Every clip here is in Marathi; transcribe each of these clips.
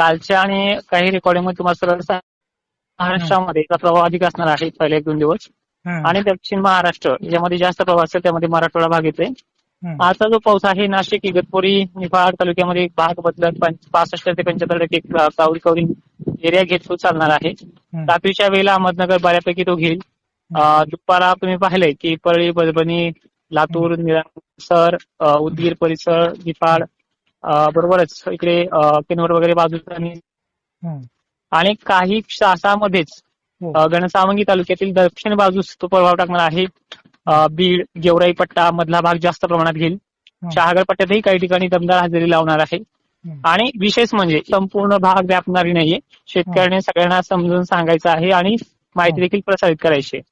कालच्या आणि काही रेकॉर्डिंगमध्ये तुम्हाला सरळ महाराष्ट्रामध्ये याचा प्रभाव अधिक असणार आहे पहिले एक दोन दिवस. आणि दक्षिण महाराष्ट्र ज्यामध्ये जास्त प्रभाव असेल त्यामध्ये मराठवाडा भाग येते. आजचा जो पाऊस आहे नाशिक इगतपुरी निफाड तालुक्यामध्ये भाग बदलत पासष्ट ते पंच्याहत्तर टक्के कावरी कवरी एरिया घेत तो चालणार आहे. रात्रीच्या वेळेला अहमदनगर बऱ्यापैकी तो घेईल दुपारा तुम्ही पाहिलंय की परळी परभणी लातूर निरासर अं, उदगीर परिसर निफाड बरोबरच. इकडे किनवट वगैरे बाजूचा आणि काही तासामध्येच हो. अ, घनसावंगी तालुक्यातील दक्षिण बाजूस तो प्रभाव टाकणार आहे. बीड गेवराई पट्टा मधला भाग जास्त प्रमाणात घेईल. शहागड पट्ट्यातही काही ठिकाणी दमदार हजेरी लावणार आहे. आणि विशेष म्हणजे संपूर्ण भाग व्यापणारी नाहीये. शेतकऱ्याने सगळ्यांना समजून सांगायचं आहे आणि माहिती देखील प्रसारित करायची आहे.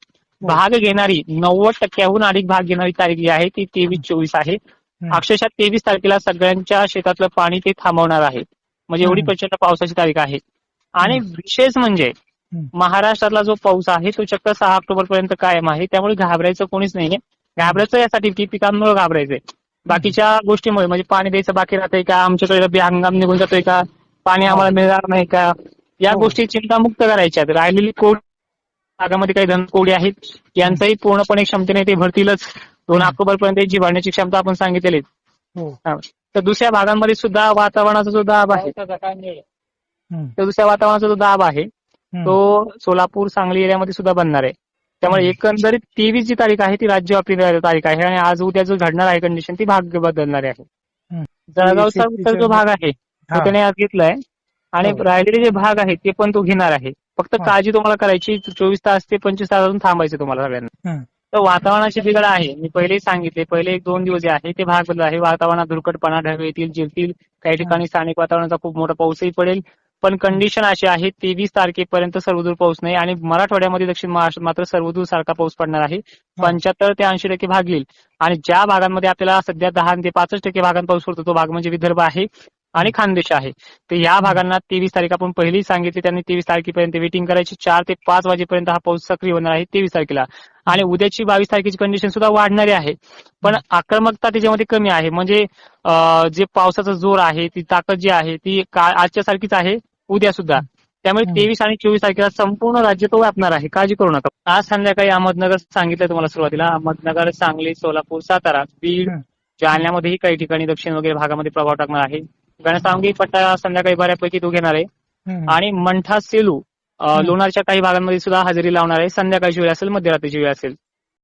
भाग घेणारी नव्वद टक्क्याहून अधिक भाग घेणारी तारीख जी आहे ती तेवीस चोवीस आहे. अक्षरशः तेवीस तारखेला सगळ्यांच्या शेतातलं पाणी ते थांबवणार आहे म्हणजे एवढी. प्रचंड पावसाची तारीख आहे. आणि विशेष म्हणजे. महाराष्ट्रातला जो पाऊस आहे तो चक्क सहा ऑक्टोबर पर्यंत कायम आहे. त्यामुळे घाबरायचं कोणीच नाहीये. घाबरायचं यासाठी की पिकांमुळे घाबरायचंय. बाकीच्या गोष्टीमुळे म्हणजे पाणी द्यायचं बाकी राहतंय का? आमच्याकडे बी हंगाम निघून जातोय का? पाणी आम्हाला मिळणार नाही का? या हो. गोष्टी चिंतामुक्त करायच्या आहेत. राहिलेली कोड भागामध्ये काही धनकोडी आहेत. यांचाही पूर्णपणे क्षमतेने ते भरतीलच. दोन ऑक्टोबर पर्यंत जी भरण्याची क्षमता आपण सांगितलेली आहे. हो. तर दुसऱ्या भागांमध्ये सुद्धा वातावरणाचा जो दाब आहे. तर दुसऱ्या वातावरणाचा जो दाब आहे. तो सोलापूर सांगली एरियामध्ये सुद्धा बनणार आहे त्यामुळे. एकंदरीत तेवीस जी तारीख आहे ती राज्यव्यापी तारीख आहे आणि आज उद्या जो घडणार आहे कंडिशन ती भाग बदलणार आहे. जळगावचा उत्तर जो भाग आहे हा. तो त्याने आज घेतलाय आणि. राहिलेले जे भाग आहेत ते पण तो घेणार आहे फक्त हा. काळजी तुम्हाला करायची चोवीस तास ते पंचवीस तास अजून थांबायचं तुम्हाला सगळ्यांना. तर वातावरणाची बिघड आहे. मी पहिलेही सांगितले पहिले एक दोन दिवस जे आहे ते भाग बदल आहे. वातावरणात धुरकटपणा ढग येतील जिरतील काही ठिकाणी स्थानिक वातावरणाचा खूप मोठा पाऊसही पडेल. पण कंडिशन अशी आहे तेवीस तारखेपर्यंत सर्वदूर पाऊस नाही आणि मराठवाड्यामध्ये दक्षिण महाराष्ट्रात मात्र सर्वदूर सारखा पाऊस पडणार आहे. पंच्याहत्तर ते ऐंशी टक्के भाग येईल. आणि ज्या भागांमध्ये आपल्याला सध्या दहा ते पाचच टक्के भागांत पाऊस पडतो तो भाग म्हणजे विदर्भ आहे. आणि खानदेश आहे. तर या भागांना तेवीस तारीख आपण पहिली सांगितली त्यांनी तेवीस तारखेपर्यंत वेटिंग करायची. चार ते पाच वाजेपर्यंत हा पाऊस सक्रिय होणार आहे तेवीस तारखेला. आणि उद्याची बावीस तारखेची कंडिशन सुद्धा वाढणारी आहे. पण आक्रमकता त्याच्यामध्ये कमी आहे. म्हणजे जे पावसाचा जोर आहे ती ताकद जी आहे ती का- आजच्या सारखीच आहे उद्या सुद्धा. त्यामुळे. तेवीस आणि चोवीस तारखेला संपूर्ण राज्य तो व्यापणार आहे. काळजी करू नका. आज संध्याकाळी अहमदनगर सांगितलं तुम्हाला सुरुवातीला. अहमदनगर सांगली सोलापूर सातारा बीड. जालन्यामध्येही काही ठिकाणी दक्षिण वगैरे भागामध्ये प्रभाव टाकणार आहे. गणसावंगी पट्टा संध्याकाळी बऱ्यापैकी तो घेणार आहे. आणि मंठा सेलू. लोणारच्या काही भागांमध्ये सुद्धा हजेरी लावणार आहे संध्याकाळची वेळ असेल मध्यरात्रीची वेळ असेल